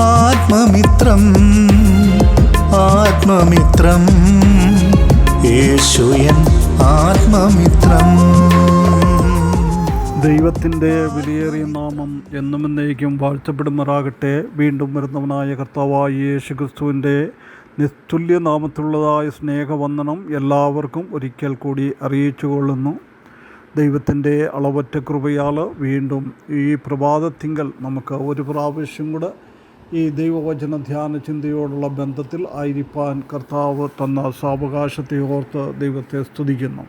ആത്മമിത്രം ആത്മമിത്രം. യേശുയൻ ആത്മമിത്രം. ദൈവത്തിന്റെ വിലയേറിയ നാമം എന്നും എന്നേക്കും വാഴ്ത്തപ്പെടുമാറാകട്ടെ. വീണ്ടും വരുന്നവനായ കർത്താവായ യേശു ക്രിസ്തുവിന്റെ നിസ്തുല്യ നാമത്തിലുള്ളതായ സ്നേഹവന്ദനം എല്ലാവർക്കും ഒരിക്കൽ കൂടി അറിയിച്ചു കൊള്ളുന്നു. ദൈവത്തിന്റെ അളവറ്റ കൃപയാൽ വീണ്ടും ഈ പ്രഭാതത്തിങ്കൽ നമുക്ക് ഒരു പ്രാവശ്യം കൂടെ ഈ ദൈവവചന ധ്യാന ചിന്തയോടുള്ള ബന്ധത്തിൽ ആയിരിക്കാൻ കർത്താവ് തന്ന സാവകാശത്തെ ഓർത്ത് ദൈവത്തെ സ്തുതിക്കുന്നു.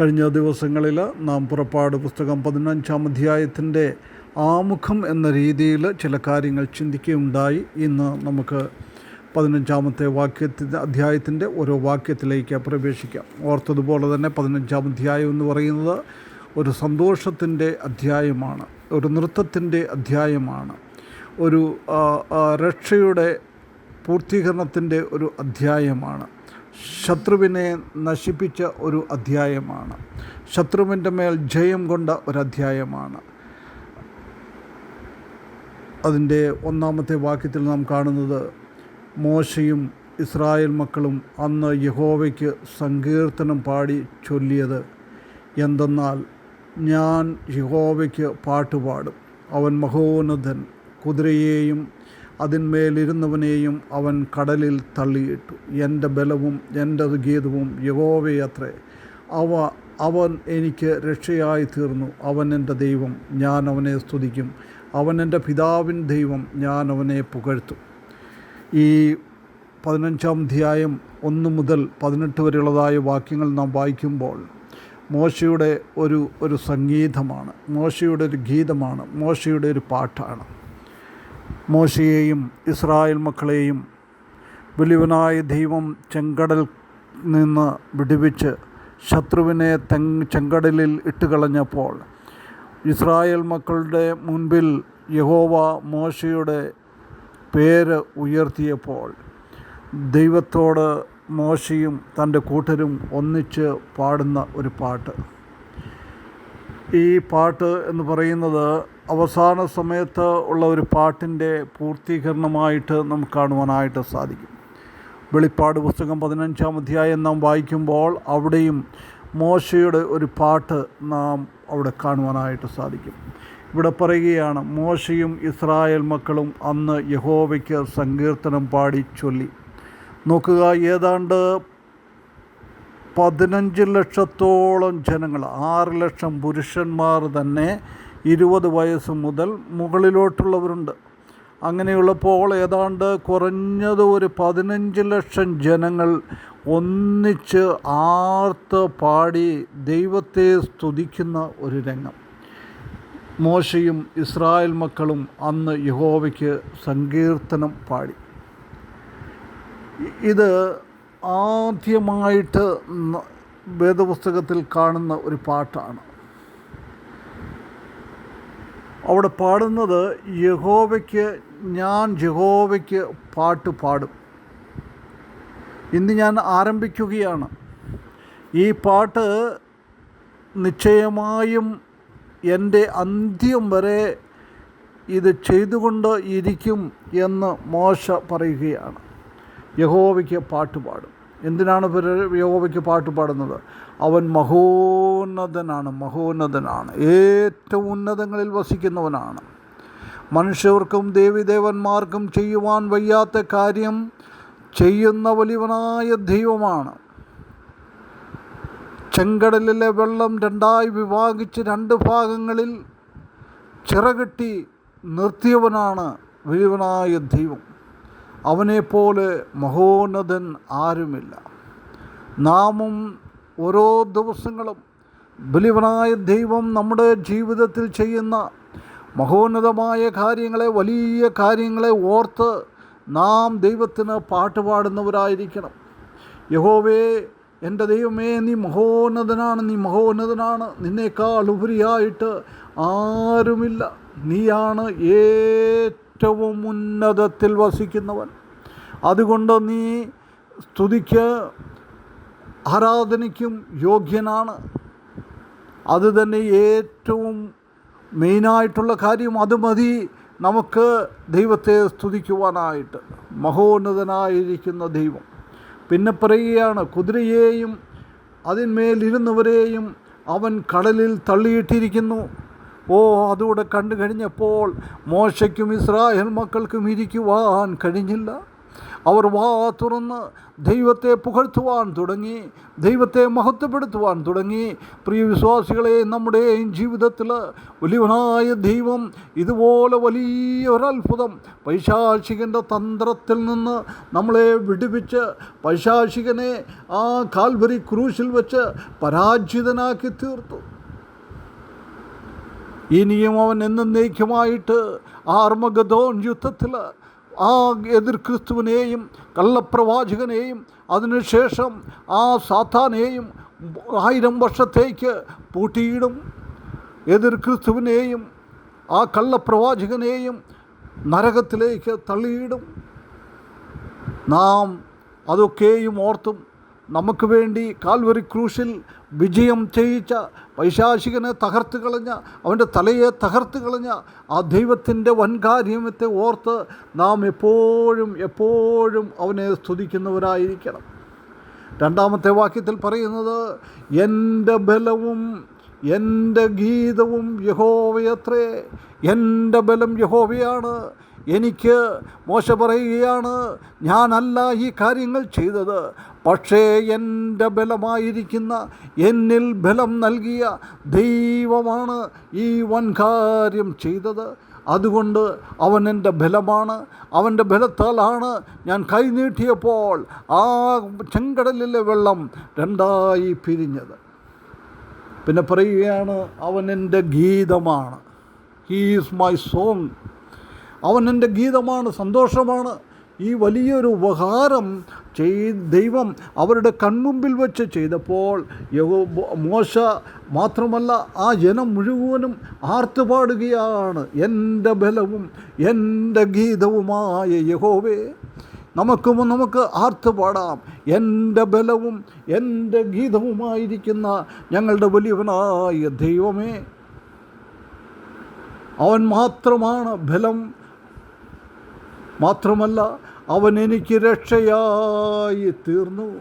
കഴിഞ്ഞ ദിവസങ്ങളിൽ നാം പുറപ്പാട് പുസ്തകം പതിനഞ്ചാം അധ്യായത്തിന്റെ ആമുഖം എന്ന രീതിയിൽ ചില കാര്യങ്ങൾ ചിന്തിക്കുകയുണ്ടായി. ഇന്ന് നമുക്ക് പതിനഞ്ചാമത്തെ വാക്യത്തിന്റെ അധ്യായത്തിന്റെ ഓരോ വാക്യത്തിലേക്ക് പ്രവേശിക്കാം. ഓർത്തതുപോലെ തന്നെ പതിനഞ്ചാം അധ്യായം എന്ന് പറയുന്നത് ഒരു സന്തോഷത്തിന്റെ അധ്യായമാണ് ഒരു നൃത്തത്തിന്റെ അധ്യായമാണ്. ഒരു രക്ഷയുടെ പൂർത്തീകരണത്തിന്റെ ഒരു അധ്യായമാണ്. ശത്രുവിനെ നശിപ്പിച്ച ഒരു അധ്യായമാണ്. ശത്രുവിന്റെ മേൽ ജയം കൊണ്ട ഒരധ്യായമാണ്. അതിന്റെ ഒന്നാമത്തെ വാക്യത്തിൽ നാം കാണുന്നത് മോശയും ഇസ്രായേൽ മക്കളും അന്ന് യഹോവയ്ക്ക് സങ്കീർത്തനം പാടി ചൊല്ലിയത് എന്തെന്നാൽ ഞാൻ യഹോവയ്ക്ക് പാട്ടുപാടും. അവൻ മഹോന്നതൻ കുതിരയെയും അതിന്മേലിരുന്നവനെയും അവൻ കടലിൽ തള്ളിയിട്ടു. എന്റെ ബലവും എന്റെ ഗീതവും യഹോവയത്രേ അവ അവൻ എനിക്ക് രക്ഷയായി തീർന്നു. അവൻ എന്റെ ദൈവം ഞാൻ അവനെ സ്തുതിക്കും. അവൻ എന്റെ പിതാവിൻ ദൈവം ഞാൻ അവനെ പുകഴ്ത്തും. ഈ പതിനഞ്ചാം അധ്യായം ഒന്ന് മുതൽ പതിനെട്ട് വരെയുള്ളതായ വാക്യങ്ങൾ നാം വായിക്കുമ്പോൾ മോശയുടെ ഒരു ഒരു സംഗീതമാണ്. മോശയുടെ ഒരു ഗീതമാണ്. മോശയുടെ ഒരു പാട്ടാണ്. മോശയെയും ഇസ്രായേൽ മക്കളെയും വലിയവനായ ദൈവം ചെങ്കടൽ നിന്ന് വിടുവിച്ച് ശത്രുവിനെ തെങ് ചെങ്കടലിൽ ഇട്ടുകളഞ്ഞപ്പോൾ ഇസ്രായേൽ മക്കളുടെ മുൻപിൽ യഹോവ മോശയുടെ പേര് ഉയർത്തിയപ്പോൾ ദൈവത്തോട് മോശയും തന്റെ കൂട്ടരും ഒന്നിച്ച് പാടുന്ന ഒരു പാട്ട്. ഈ പാട്ട് എന്ന് പറയുന്നത് അവസാന സമയത്ത് ഉള്ള ഒരു പാട്ടിന്റെ പൂർത്തീകരണമായിട്ട് നമുക്ക് കാണുവാനായിട്ട് സാധിക്കും. വെളിപ്പാട് പുസ്തകം പതിനഞ്ചാം അധ്യായം നാം വായിക്കുമ്പോൾ അവിടെയും മോശയുടെ ഒരു പാട്ട് നാം അവിടെ കാണുവാനായിട്ട് സാധിക്കും. ഇവിടെ പറയുകയാണ് മോശയും ഇസ്രായേൽ മക്കളും അന്ന് യഹോവയ്ക്ക് സങ്കീർത്തനം പാടി ചൊല്ലി. നോക്കുക ഏതാണ്ട് പതിനഞ്ച് ലക്ഷത്തോളം ജനങ്ങൾ ആറ് ലക്ഷം പുരുഷന്മാർ തന്നെ ഇരുപത് വയസ്സ് മുതൽ മുകളിലോട്ടുള്ളവരുണ്ട്. അങ്ങനെയുള്ളപ്പോൾ ഏതാണ്ട് കുറഞ്ഞത് ഒരു പതിനഞ്ച് ലക്ഷം ജനങ്ങൾ ഒന്നിച്ച് ആർത്ത് പാടി ദൈവത്തെ സ്തുതിക്കുന്ന ഒരു രംഗം. മോശയും ഇസ്രായേൽ മക്കളും അന്ന് യഹോവയ്ക്ക് സങ്കീർത്തനം പാടി. ഇത് ആദ്യമായിട്ട് വേദപുസ്തകത്തിൽ കാണുന്ന ഒരു പാട്ടാണ്. അവിടെ പാടുന്നത് യഹോവയ്ക്ക് ഞാൻ യഹോവയ്ക്ക് പാട്ട് പാടും. ഇന്ന് ഞാൻ ആരംഭിക്കുകയാണ്. ഈ പാട്ട് നിശ്ചയമായും എന്റെ അന്ത്യം വരെ ഇത് ചെയ്തുകൊണ്ട് ഇരിക്കും എന്ന് മോശ പറയുകയാണ്. യഹോവയ്ക്ക് പാട്ട് പാടും. എന്തിനാണ് യോവയ്ക്ക് പാട്ട് പാടുന്നത്? അവൻ മഹോന്നതനാണ് മഹോന്നതനാണ് ഏറ്റവും ഉന്നതങ്ങളിൽ വസിക്കുന്നവനാണ്. മനുഷ്യർക്കും ദേവിദേവന്മാർക്കും ചെയ്യുവാൻ വയ്യാത്ത കാര്യം ചെയ്യുന്ന വലിയവനായ ദൈവമാണ്. ചെങ്കടലിലെ വെള്ളം രണ്ടായി വിഭാഗിച്ച് രണ്ട് ഭാഗങ്ങളിൽ ചിറകെട്ടി നിർത്തിയവനാണ് വലിയവനായ ദൈവം. അവനെപ്പോലെ മഹോന്നതൻ ആരുമില്ല. നാമും ഓരോ ദിവസങ്ങളും ബലിവനായ ദൈവം നമ്മുടെ ജീവിതത്തിൽ ചെയ്യുന്ന മഹോന്നതമായ കാര്യങ്ങളെ വലിയ കാര്യങ്ങളെ ഓർത്ത് നാം ദൈവത്തിന് പാട്ടുപാടുന്നവരായിരിക്കണം. യഹോവേ എന്റെ ദൈവമേ നീ മഹോന്നതനാണ് നീ മഹോന്നതനാണ്. നിന്നേക്കാൾ ഉപരിയായിട്ട് ആരുമില്ല. നീയാണ് ഏറ്റവും ഉന്നതത്തിൽ വസിക്കുന്നവൻ. അതുകൊണ്ട് നീ സ്തുതിക്ക് ആരാധനയ്ക്കും യോഗ്യനാണ്. അത് തന്നെ ഏറ്റവും മെയിനായിട്ടുള്ള കാര്യം. അത് മതി നമുക്ക് ദൈവത്തെ സ്തുതിക്കുവാനായിട്ട്. മഹോന്നതനായിരിക്കുന്ന ദൈവം. പിന്നെ പറയുകയാണ് കുതിരയെയും അതിന്മേലിരുന്നവരെയും അവൻ കടലിൽ തള്ളിയിട്ടിരിക്കുന്നു. ഓ അതുകൂടെ കണ്ടു കഴിഞ്ഞപ്പോൾ മോശയ്ക്കും ഇസ്രായേൽ മക്കൾക്കും ഇരിക്കുവാൻ കഴിഞ്ഞില്ല. അവർ വാ തുറന്ന് ദൈവത്തെ പുകഴ്ത്തുവാൻ തുടങ്ങി ദൈവത്തെ മഹത്വപ്പെടുത്തുവാൻ തുടങ്ങി. പ്രിയ വിശ്വാസികളെ നമ്മുടെ ജീവിതത്തിൽ വലിയവനായ ദൈവം ഇതുപോലെ വലിയ ഒരത്ഭുതം പൈശാചികന്റെ തന്ത്രത്തിൽ നിന്ന് നമ്മളെ വിടുവിച്ച് പൈശാചികനെ ആ കാൽവരി ക്രൂശിൽ വെച്ച് പരാജിതനാക്കി തീർത്തു ഇനിയും അവൻ എന്നേക്കുമായിട്ട് അർമഗതോൻ യുദ്ധത്തിൽ ആ എതിർ ക്രിസ്തുവിനെയും കള്ളപ്രവാചകനെയും അതിനുശേഷം ആ സാത്താനെയും ആയിരം വർഷത്തേക്ക് പൂട്ടിയിടും. എതിർ ക്രിസ്തുവിനെയും ആ കള്ളപ്രവാചകനെയും നരകത്തിലേക്ക് തള്ളിയിടും. നാം അതൊക്കെയും ഓർത്തും നമുക്ക് വേണ്ടി കാൽവരി ക്രൂശിൽ വിജയം ചെയ്യിച്ച പൈശാചികനെ തകർത്ത് കളഞ്ഞ അവന്റെ തലയെ തകർത്ത് കളഞ്ഞ ആ ദൈവത്തിന്റെ വൻകാര്യത്തെ ഓർത്ത് നാം എപ്പോഴും എപ്പോഴും അവനെ സ്തുതിക്കുന്നവരായിരിക്കണം. രണ്ടാമത്തെ വാക്യത്തിൽ പറയുന്നത് എന്റെ ബലവും എന്റെ ഗീതവും യഹോവയത്രേ എന്റെ ബലം യഹോവയാണ്. എനിക്ക് മോശ പറയുകയാണ്. ഞാനല്ല ഈ കാര്യങ്ങൾ ചെയ്തത്. പക്ഷേ എന്റെ ബലമായിരിക്കുന്ന എന്നിൽ ബലം നൽകിയ ദൈവമാണ് ഈ വൻകാര്യം ചെയ്തത്. അതുകൊണ്ട് അവൻ എന്റെ ബലമാണ്. അവന്റെ ബലത്താലാണ് ഞാൻ കൈനീട്ടിയപ്പോൾ ആ ചെങ്കടലിലെ വെള്ളം രണ്ടായി പിരിഞ്ഞത്. പിന്നെ പറയുകയാണ് അവൻ എന്റെ ഗീതമാണ്. ഹീസ് മൈ സോങ് അവൻ എന്റെ ഗീതമാണ് സന്തോഷമാണ്. ഈ വലിയൊരു ഉപകാരം ചെയ് ദൈവം അവരുടെ കൺമുമ്പിൽ വെച്ച് ചെയ്തപ്പോൾ മോശ മാത്രമല്ല ആ ജനം മുഴുവനും ആർത്തുപാടുകയാണ് എന്റെ ബലവും എന്റെ ഗീതവുമായ യഹോവേ. നമുക്കും നമുക്ക് ആർത്ത് പാടാം. എന്റെ ബലവും എന്റെ ഗീതവുമായിരിക്കുന്ന ഞങ്ങളുടെ വലിയവനായ ദൈവമേ. അവൻ മാത്രമാണ് ബലം. മാത്രമല്ല അവൻ എനിക്ക് രക്ഷയായി തീർന്നു.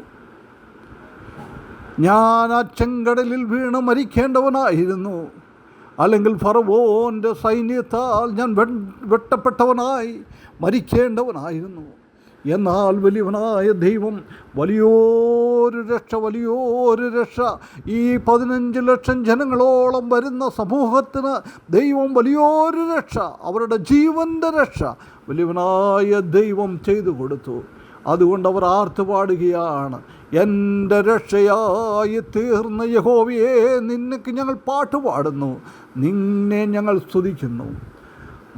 ഞാൻ ആ ചെങ്കടലിൽ വീണ് മരിക്കേണ്ടവനായിരുന്നു. അല്ലെങ്കിൽ ഫറവോന്റെ സൈന്യത്താൽ ഞാൻ വെട്ടപ്പെട്ടവനായി മരിക്കേണ്ടവനായിരുന്നു. എന്നാൽ വലിയവനായ ദൈവം വലിയൊരു രക്ഷ വലിയൊരു രക്ഷ. ഈ പതിനഞ്ച് ലക്ഷം ജനങ്ങളോളം വരുന്ന സമൂഹത്തിന് ദൈവം വലിയൊരു രക്ഷ അവരുടെ ജീവന്റെ രക്ഷ വലിയവനായ ദൈവം ചെയ്തു കൊടുത്തു. അതുകൊണ്ട് അവർ ആർത്തുപാടുകയാണ് എന്റെ രക്ഷയായി തീർന്ന യഹോവയെ നിനക്ക് ഞങ്ങൾ പാട്ടുപാടുന്നു നിന്നെ ഞങ്ങൾ സ്തുതിക്കുന്നു.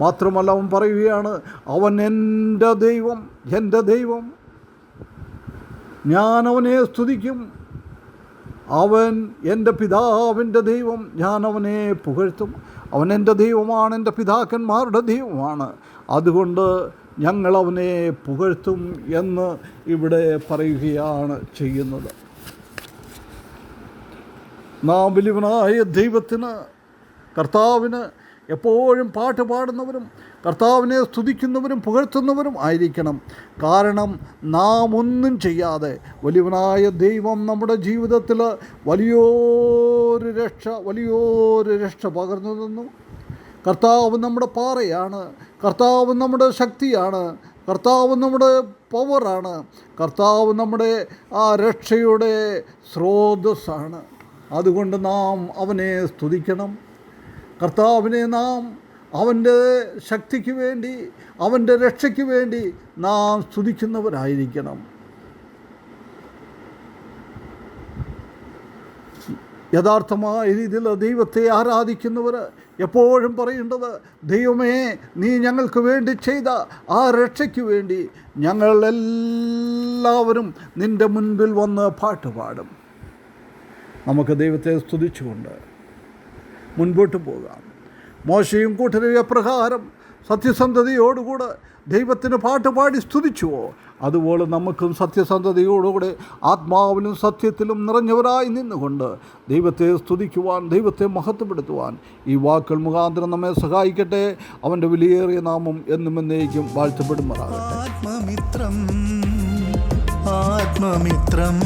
മാത്രമല്ല അവൻ പറയുകയാണ് അവൻ എന്റെ ദൈവം എന്റെ ദൈവം. ഞാൻ അവനെ സ്തുതിക്കും. അവൻ എന്റെ പിതാവിന്റെ ദൈവം ഞാൻ അവനെ പുകഴ്ത്തും. അവൻ എന്റെ ദൈവമാണ് എന്റെ പിതാക്കന്മാരുടെ ദൈവമാണ്. അതുകൊണ്ട് ഞങ്ങൾ അവനെ പുകഴ്ത്തും എന്ന് ഇവിടെ പറയുകയാണ് ചെയ്യുന്നത്. നാം വലിയവനായ ദൈവത്തിന് കർത്താവിന് എപ്പോഴും പാട്ട് പാടുന്നവരും കർത്താവിനെ സ്തുതിക്കുന്നവരും പുകഴ്ത്തുന്നവരും ആയിരിക്കണം. കാരണം നാം ഒന്നും ചെയ്യാതെ വലിയവനായ ദൈവം നമ്മുടെ ജീവിതത്തിൽ വലിയൊരു രക്ഷ വലിയൊരു രക്ഷ പകർന്നു തന്നു. കർത്താവ് നമ്മുടെ പാറയാണ് കർത്താവ് നമ്മുടെ ശക്തിയാണ് കർത്താവ് നമ്മുടെ പവറാണ് കർത്താവ് നമ്മുടെ ആ രക്ഷയുടെ സ്രോതസ്സാണ്. അതുകൊണ്ട് നാം അവനെ സ്തുതിക്കണം. കർത്താവിനെ നാം അവന്റെ ശക്തിക്ക് വേണ്ടി അവന്റെ രക്ഷയ്ക്ക് വേണ്ടി നാം സ്തുതിക്കുന്നവരായിരിക്കണം. യഥാർത്ഥമായ രീതിയിൽ ദൈവത്തെ ആരാധിക്കുന്നവർ എപ്പോഴും പറയേണ്ടത് ദൈവമേ നീ ഞങ്ങൾക്ക് വേണ്ടി ചെയ്ത ആ രക്ഷയ്ക്ക് വേണ്ടി ഞങ്ങളെല്ലാവരും നിന്റെ മുൻപിൽ വന്ന് പാട്ടുപാടും. നമുക്ക് ദൈവത്തെ സ്തുതിച്ചുകൊണ്ട് മുൻപോട്ട് പോകാം. മോശയും കൂട്ടരും എപ്രകാരം സത്യസന്ധതയോടുകൂടെ ദൈവത്തിന് പാട്ട് പാടി സ്തുതിച്ചുവോ? അതുപോലെ നമുക്കും സത്യസന്ധതയോടുകൂടെ ആത്മാവിലും സത്യത്തിലും നിറഞ്ഞവരായി നിന്നുകൊണ്ട് ദൈവത്തെ സ്തുതിക്കുവാൻ ദൈവത്തെ മഹത്വപ്പെടുത്തുവാൻ ഈ വാക്കുകൾ മുഖാന്തരം നമ്മെ സഹായിക്കട്ടെ. അവന്റെ വിലയേറിയ നാമം എന്നും എന്നേക്കും വാഴ്ത്തപ്പെടുമാറാകട്ടെ. ആത്മമിത്രം ആത്മമിത്രം